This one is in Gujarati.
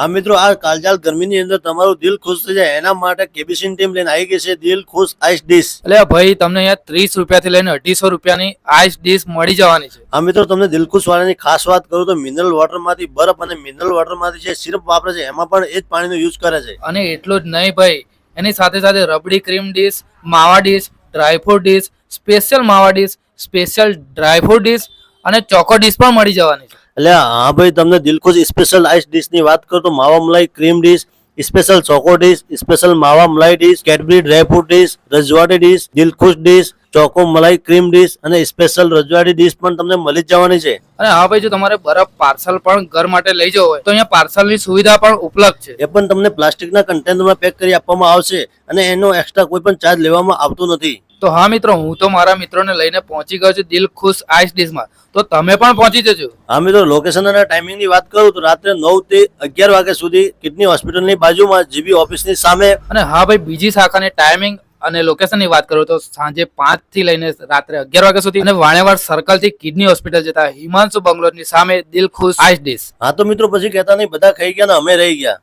હા મિત્રો આ કાલજાલ ગરમીની અંદર તમારું દિલ ખુશ થઈ જાય. એના માટે કેબીસીન ટીમ લઈને આવી ગઈ છે. દિલ ખુશ આઈસ ડીશ. એટલે ભાઈ તમને અહીંયા ત્રીસ રૂપિયાથી લઈને અઢીસો રૂપિયાની આઈસ ડીશ મળી જવાની છે. હા મિત્રો તમને દિલખુશ વાળાની ખાસ વાત કરું તો મિનરલ વોટરમાંથી બરફ અને મિનરલ વોટરમાંથી જે સિરપ વાપરે છે એમાં પણ એ જ પાણીનો યુઝ કરે છે. અને એટલું જ નહીં ભાઈ એની સાથે સાથે રબડી ક્રીમ ડીશ માવા dish dry fruit dish special માવા dish special dry fruit dish અને ચોકો ડીશ પણ મળી જવાની છે. એટલે હા ભાઈ તમને દિલખુશ સ્પેશિયલ આઈસ ડીશની વાત કરું તો માવા મલાઈ cream dish special choco dish special માવા મલાઈ dish Cadbury dry fruit dish રજવાડી ડીશ દિલખુશ ડીશ ચોકો મલાઈ ક્રીમ ડીશ અને સ્પેશિયલ રજવાડી ડીશ પણ તમને મળી જવાની છે. અને હા ભાઈ જો તમારે બરફ પાર્સલ પણ ઘર માટે લઈ જવો હોય તો અહીંયા પાર્સલની સુવિધા પણ ઉપલબ્ધ છે. એ પણ તમને પ્લાસ્ટિકના કન્ટેનરમાં પેક કરી આપવામાં આવશે અને એનો એક્સ્ટ્રા કોઈ પણ ચાર્જ લેવામાં આવતો નથી. તો હા મિત્રો હું તો મારા મિત્રોને લઈને પહોંચી ગયો છું દિલ ખુશ આઈસ ડીશમાં. તો તમે પણ પહોંચી જજો. હા મિત્રો લોકેશન અને ટાઈમિંગની વાત કરું તો રાત્રે નવથી અગિયાર વાગ્યા સુધી કિડની હોસ્પિટલની બાજુમાં જીબી ઓફિસની સામે અને હા ભાઈ બીજી શાખાની ટાઈમિંગ અને લોકેશનની વાત કરું તો સાંજે પાંચથી લઈને રાત્રે અગિયાર વાગ્યા સુધી અને વાણેવાડ સર્કલથી કિડની હોસ્પિટલ જતા હિમાંશુ બંગલોરની સામે દિલ ખુશ આઈસ ડીશ. હા તો મિત્રો પછી કહેતા નહીં બધા ખાઈ ગયા ને અમે રહી ગયા.